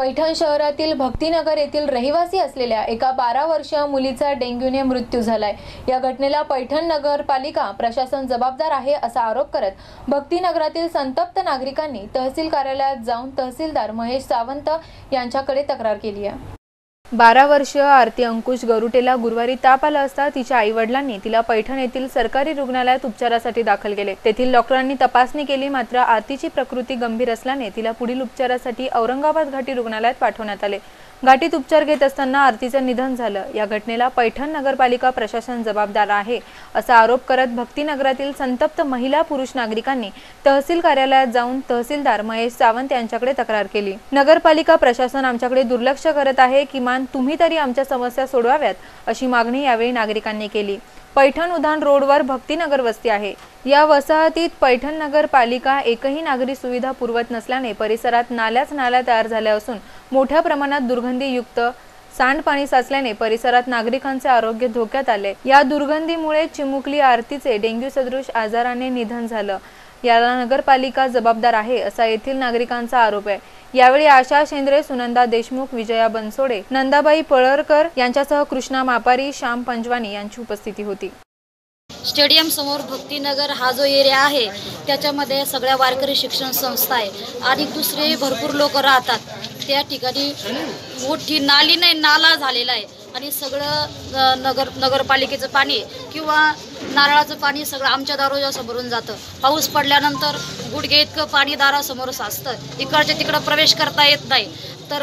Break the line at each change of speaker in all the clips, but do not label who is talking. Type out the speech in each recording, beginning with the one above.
पैठण शहरातील भक्तिनगर येथील रहिवासी असलेल्या एका बारा वर्षीय मुलीचा डेंग्यूने मृत्यू झालाय. या घटनेला पैठण नगरपालिका प्रशासन जबाबदार आहे असा आरोप करत भक्तिनगरातील संतप्त नागरिकांनी तहसील कार्यालयात जाऊन तहसीलदार महेश सावंत यांच्याकडे तक्रार केली आहे. बारा वर्षीय आरती अंकुश गरुटेला गुरुवारी ताप आला असता तिच्या आई वडिलांनी तिला पैठण येथील सरकारी रुग्णालयात उपचारासाठी दाखल केले. तेथील डॉक्टरांनी तपासणी केली मात्र आरतीची प्रकृती गंभीर असल्याने तिला पुढील उपचारासाठी औरंगाबाद घाटी रुग्णालयात पाठवण्यात आले. घाटीत उपचार घेत असताना आरतीचं निधन झालं. या घटनेला पैठण नगरपालिका प्रशासन जबाबदार आहे असा आरोप करत भक्तीनगरातील संतप्त महिला पुरुष नागरिकांनी तहसील कार्यालयात जाऊन तहसीलदार महेश सावंत यांच्याकडे तक्रार केली. नगरपालिका प्रशासन आमच्याकडे दुर्लक्ष करत आहे किमान तुम्ही तरी आमच्या समस्या सोडवाव्यात अशी मागणी यावेळी नागरिकांनी केली. पैठण उधाण रोडवर भक्तीनगर वस्ती आहे. या वसाहतीत पैठण नगरपालिका एकही नागरी सुविधा पुरवत नसल्याने परिसरात नाल्याच नाल्या तयार झाल्या असून मोठ्या प्रमाणात दुर्गंधीयुक्त सांडपाणी साचल्याने परिसरात नागरिकांचे आरोग्य धोक्यात आले. या दुर्गंधीमुळे चिमुकली आरतीचे डेंग्यू सदृश आजाराने निधन झालं. याला नगरपालिका जबाबदार आहे असा येथील नागरिकांचा आरोप आहे. यावेळी आशा शेंद्रे सुनंदा देशमुख विजया बनसोडे नंदाबाई पळरकर यांच्यासह कृष्णा मापारी श्याम पंजवानी यांची उपस्थिती होती.
स्टेडियम समोर भक्तिनगर हा जो एरिया आहे त्याच्यामध्ये सगळ्या वारकरी शिक्षण संस्था आहे. आणि दुसरे भरपूर लोक राहतात. त्या ठिकाणी मोठी नाली नाही नाला झालेला आहे. आणि सगळं नगर नगरपालिकेचं पाणी किंवा नारळाचं पाणी सगळं आमच्या दारोजासमोरून जातं. पाऊस पडल्यानंतर गुडघे इतकं पाणी दारासमोर साचतं. इकडच्या तिकडं प्रवेश करता येत नाही. तर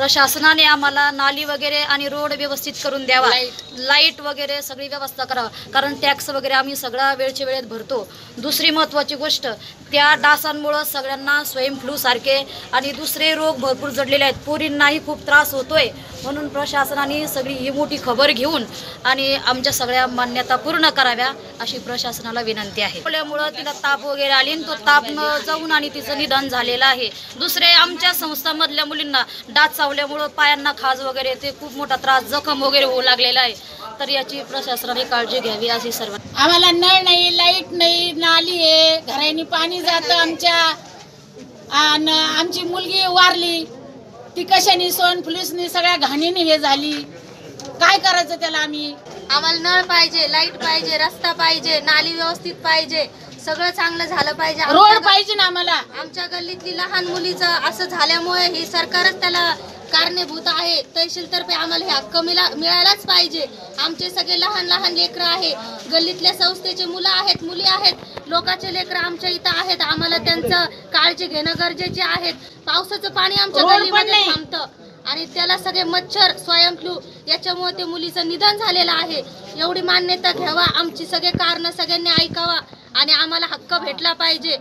प्रशासनाने आम्हाला नाली वगैरे आणि रोड व्यवस्थित करून द्यावा. लाइट वगैरे सगळी व्यवस्था करावा. कारण टॅक्स वगैरे आम्ही सगळा वेळच्या वेळेत भरतो. दुसरी महत्त्वाची गोष्ट त्या डासांमुळं सगळ्यांना स्वाईन फ्लू सारखे आणि दुसरे रोग भरपूर जडलेले आहेत. पोरींनाही खूप त्रास होतोय. म्हणून प्रशासनाने सगळी ही मोठी खबर घेऊन आणि आमच्या सगळ्या मान्यता पूर्ण कराव्या अशी प्रशासनाला विनंती आहे. त्यामुळं तिला ताप वगैरे आली आणि तो ताप न जाऊन आणि तिचं निधन झालेलं आहे. दुसरे आमच्या संस्थामधल्या मुलींना डास चावल्यामुळं पायांना खाज वगैरे ते खूप मोठा त्रास जखम वगैरे होऊ लागलेला आहे. तर याची प्रशासनाने काळजी घ्यावी अशी सर्व
आम्हाला नळ नाही लाइट नाही नाली आहे. घरानी पाणी जातं आमच्या. आणि आमची मुलगी वारली. ती कशाने सोन पोलिसनी सगळ्या घाणीने हे झाली. काय करायचं त्याला आम्ही?
आम्हाला नळ पाहिजे लाइट पाहिजे रस्ता पाहिजे नाली व्यवस्थित पाहिजे. सगळं चांगलं झालं पाहिजे.
रोड पाहिजे ना आम्हाला.
आमच्या गल्लीतली लहान मुलीचं असं झाल्यामुळे ही सरकारच त्याला कारणीभूत आहे. तहसील तर्फे आम्हाला हे हक्क मिळा मिळायलाच पाहिजे. आमचे सगळे लहान लहान लेकरं आहे. गल्लीतल्या संस्थेचे मुलं आहेत मुली आहेत. लोकांचे लेकरं आमच्या इथं आहेत. आम्हाला त्यांचं काळजी घेणं गरजेचे आहेत. पावसाचं पाणी आमच्या गल्लीमध्ये. थांबतं. आणि त्याला सगळे मच्छर स्वयं फ्लू याच्यामुळे ते मुलीचं निधन झालेलं आहे. एवढी मान्यता घ्यावा. आमची सगळे कारण सगळ्यांनी ऐकावा. आणि आम्हाला हक्क भेटला पाहिजे.